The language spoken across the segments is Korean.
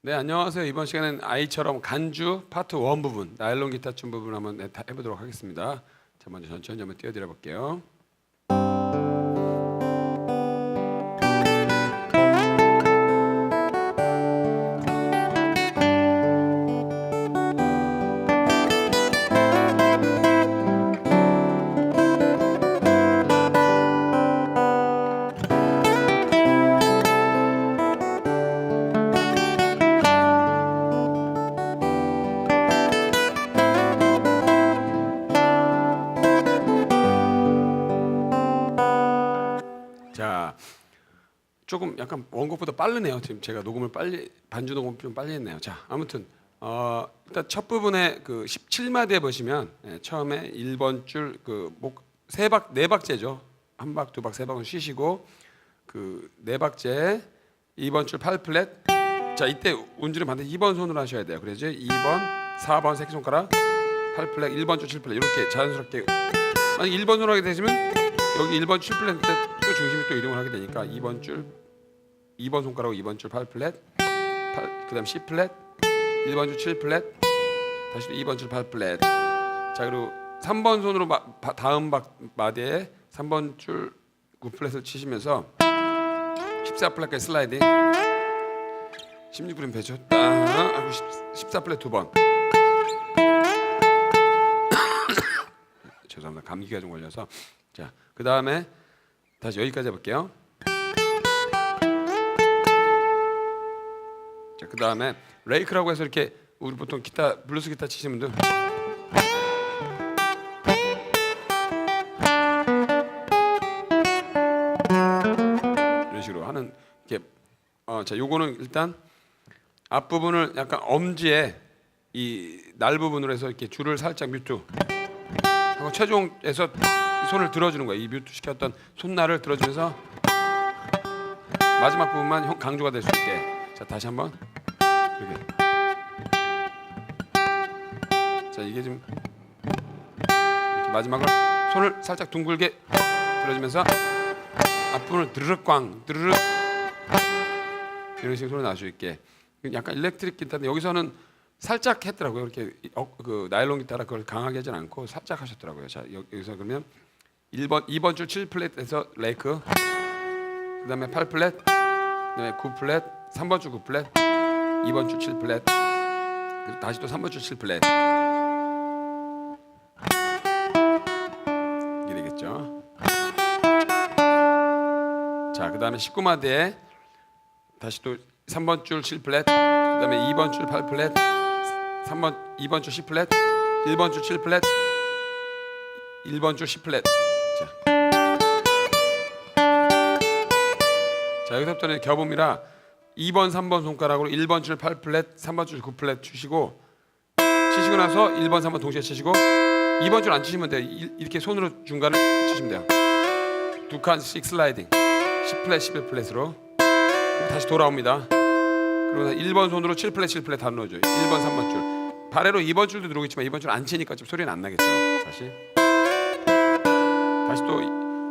네 안녕하세요. 이번 시간엔 아이처럼 간주 파트 1 부분 나일론 기타 춤 부분 한번 네, 다 해보도록 하겠습니다. 자 먼저 천천히 한번 띄워드려 볼게요. 조금 약간 원곡보다 빠르네요. 지금 제가 녹음을 빨리 반주 녹음 좀 빨리 했네요. 자 아무튼 어, 일단 첫 부분에 그 17마디에 보시면 예, 처음에 1번 줄그목세박네 박제죠. 한 박, 두 박, 세 박은 쉬시고 그 네 박제 2번 줄 8플랫 자 이때 운주는 반드시 2번 손으로 하셔야 돼요. 그래서 2번, 4번 새끼 손가락 8플랫, 1번 줄 7플랫 이렇게 자연스럽게 만약 1번 손으로 하게 되시면 여기 1번 7플랫 때 또 중심이 또 이동을 하게 되니까 2번 줄 2번 손가락 2번 줄 8플랫 8, 그다음 C 플랫 1번 줄 7플랫 다시 또 2번 줄 8플랫. 자 그리고 3번 손으로 마, 바- 다음 박 마디에 3번 줄 9플랫을 치시면서 14플랫까지 슬라이딩. 16그램 배죠 딱 하고 14플랫 두번. 죄송합니다. 감기가 좀 걸려서. 자 그 다음에 다시 여기까지 해볼게요 자 그 다음에 레이크라고 해서 이렇게 우리 보통 기타 블루스 기타 치시는 분들 이런 식으로 하는 게 어, 자 요거는 일단 앞 부분을 약간 엄지에 이 날 부분으로 해서 이렇게 줄을 살짝 뮤트 하고 최종에서 이 손을 들어주는 거예요. 이 뮤트 시켰던 손날을 들어주면서 마지막 부분만 형 강조가 될 수 있게. 자 다시 한번 이렇게. 자 이게 지금 마지막을 손을 살짝 둥글게 들어주면서 앞부분을 드르륵 꽝 드르륵 이런 식으로 소리 날 수 있게 약간 일렉트릭 기타인데 여기서는 살짝 했더라고요. 이렇게 어, 그 나일론 기타라 그걸 강하게 하진 않고 살짝 하셨더라고요. 자 여- 여기서 그러면 1번 2번 줄 7플랫에서 레이크 그 다음에 8플랫 그 다음에 9플랫 3번 줄 9플랫 2번 줄 7플랫 그리고 다시 또 3번 줄 7플랫 이게 되겠죠. 자, 그 다음에 19마디에 다시 또 3번 줄 7플랫, 그 다음에 2번 줄 8플랫, 3번 2번 줄 10플랫, 1번 줄 7플랫, 1번 줄 10플랫. 자. 자, 여기서부터는 겨봄이라 2번, 3번 손가락으로 1번 줄 8플랫, 3번 줄 9플랫 치시고 치시고 나서 1번, 3번 동시에 치시고 2번 줄 안 치시면 돼요. 이- 이렇게 손으로 중간을 치시면 돼요. 두 칸씩 슬라이딩. 10플랫 11플랫으로. 다시 돌아옵니다. 그리고 1번 손으로 7플랫 7플랫 다 넣어줘요. 1번 3번 줄. 발에로 2번 줄도 있지만 2번 줄 안 치니까 좀 소리는 안 나겠죠. 다시. 다시 또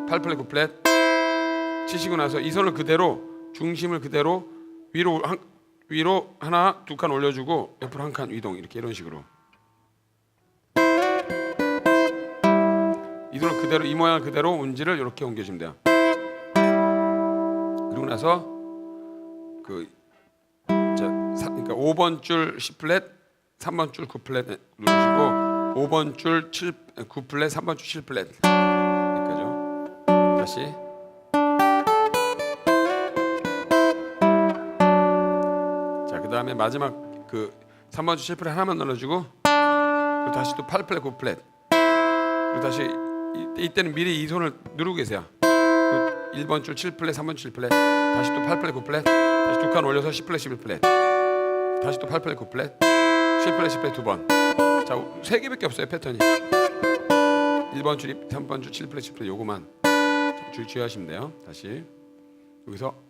8플랫 9플랫 치시고 나서 이 손을 그대로 중심을 그대로 위로 한, 위로 하나 두 칸 올려주고 옆으로 한 칸 이동 이렇게 이런 식으로 이 손을 그대로 이 모양 그대로 운지를 이렇게 옮겨주면 돼요. 그리고 나서 그 자, 사, 그러니까 5번 줄 10플랫, 3번 줄 9플랫 누르시고 5번 줄 7, 9플랫, 3번 줄 7플랫 여기까지요. 다시 그 다음에 마지막 그 3번 줄 7플랫 하나만 눌러주고 그리고 다시 또 8플랫, 9플랫 그리고 다시 이, 이때는 미리 이 손을 누르고 계세요. 그 1번 줄 7플랫, 3번 줄 7플랫, 다시 또 8플랫, 9플랫, 다시 두 칸 올려서 10플랫, 11플랫, 다시 또 8플랫, 9플랫, 10플랫, 10플랫 두 번. 자, 세 개밖에 없어요 패턴이. 1번 줄, 3번 줄 7플랫, 10플랫 요거만 주 주의하시면 돼요. 다시 여기서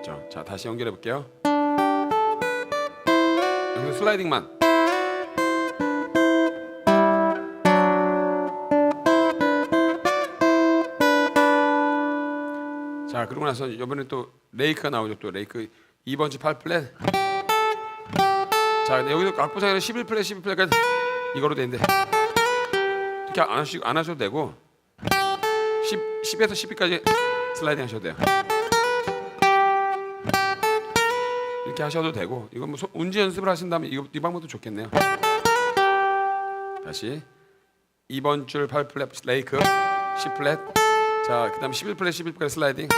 되겠죠. 자, 다시 연결해 볼게요. 여기서 슬라이딩만. 자 그러고 나서 이번에 또 레이크가 나오죠 또 레이크 2번 주 8플랫. 자, 근데 여기서 악보상에는 11플랫, 12플랫까지 이거로 되는데 이렇게 안 하셔도 되고 10 10에서 12까지 슬라이딩 하셔도 돼요. 이렇게 하셔도 되고 이건 뭐 소- 운지 연습을 하신다면 이거 이 방법도 좋겠네요. 다시. 2번 줄 8플랫 레이크 10플랫. 자 그다음 11플랫 11플랫 슬라이딩.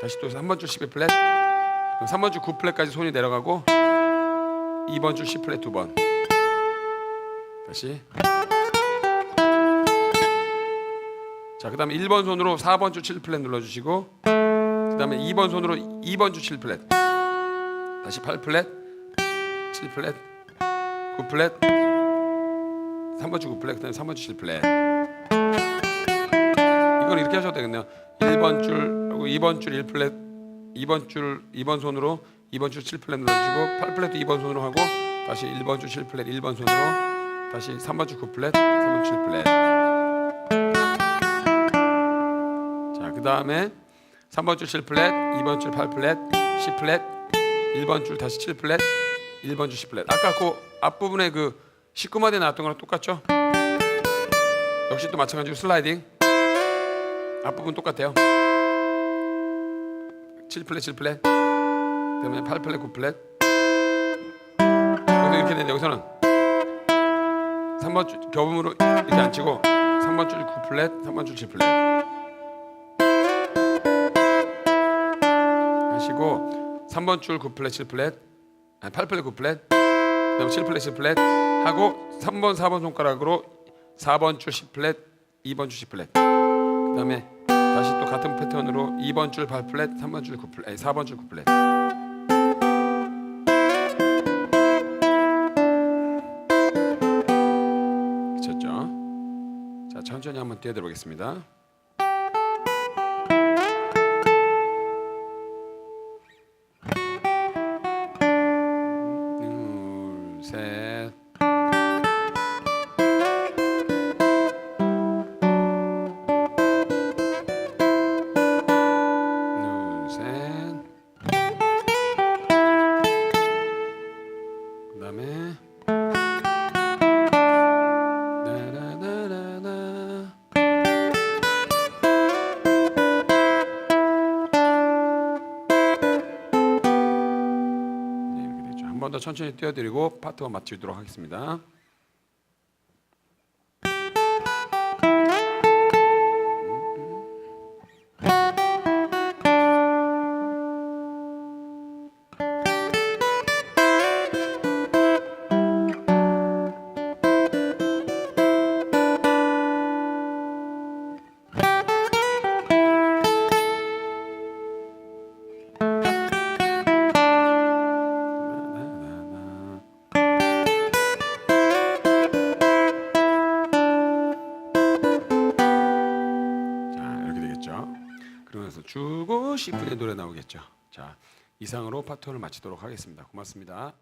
다시 또 3번 줄 11플랫. 그럼 3번 줄 9플랫까지 손이 내려가고 2번 줄 10플랫 두 번. 다시. 자 그다음 에 1번 손으로 4번 줄 7플랫 눌러주시고 그다음에 2번 손으로 2번 줄 7플랫 다시 8플랫 7플랫 9플랫. 3번 줄 9플랫 그다음에 3번 줄 7플랫. 이걸 이렇게 하셔도 되겠네요. 1번 줄 하고 2번 줄 1플랫 2번 줄 2번 손으로 2번 줄 7플랫 눌러주시고 8플랫도 2번 손으로 하고 다시 1번 줄 7플랫 1번 손으로 다시 3번 줄 9플랫 3번 줄 7플랫. 자, 그 다음에 3번 줄 7플랫, 2번 줄 8플랫, 10플랫, 1번 줄 다시 7 플랫, 1번 줄 10 플랫. 아까 그 앞부분에 그 19마디 나왔던 거랑 똑같죠? 역시 또 마찬가지로 슬라이딩. 앞부분 똑같아요. 7 플랫, 7 플랫. 그다음에 8 플랫, 9 플랫. 여기서 이렇게 되는데 여기서는 3번 줄 교음으로 이렇게 안 치고 3번 줄 9 플랫, 3번 줄 7 플랫. 하시고 3번 줄 9플랫 7플랫 아니 8플랫 9플랫 그다음에 7플랫 7플랫 하고 3번 4번 손가락으로 4번 줄 10플랫 2번 줄 10플랫 그다음에 다시 또 같은 패턴으로 2번 줄 8플랫 3번 줄 9플랫 아니 4번 줄 9플랫 그쳤죠? 자 천천히 한번 뛰어들어보겠습니다. 한 번 더 천천히 띄워드리고 파트와 맞추도록 하겠습니다. 10분의 노래 나오겠죠. 자, 이상으로 파트너를 마치도록 하겠습니다. 고맙습니다.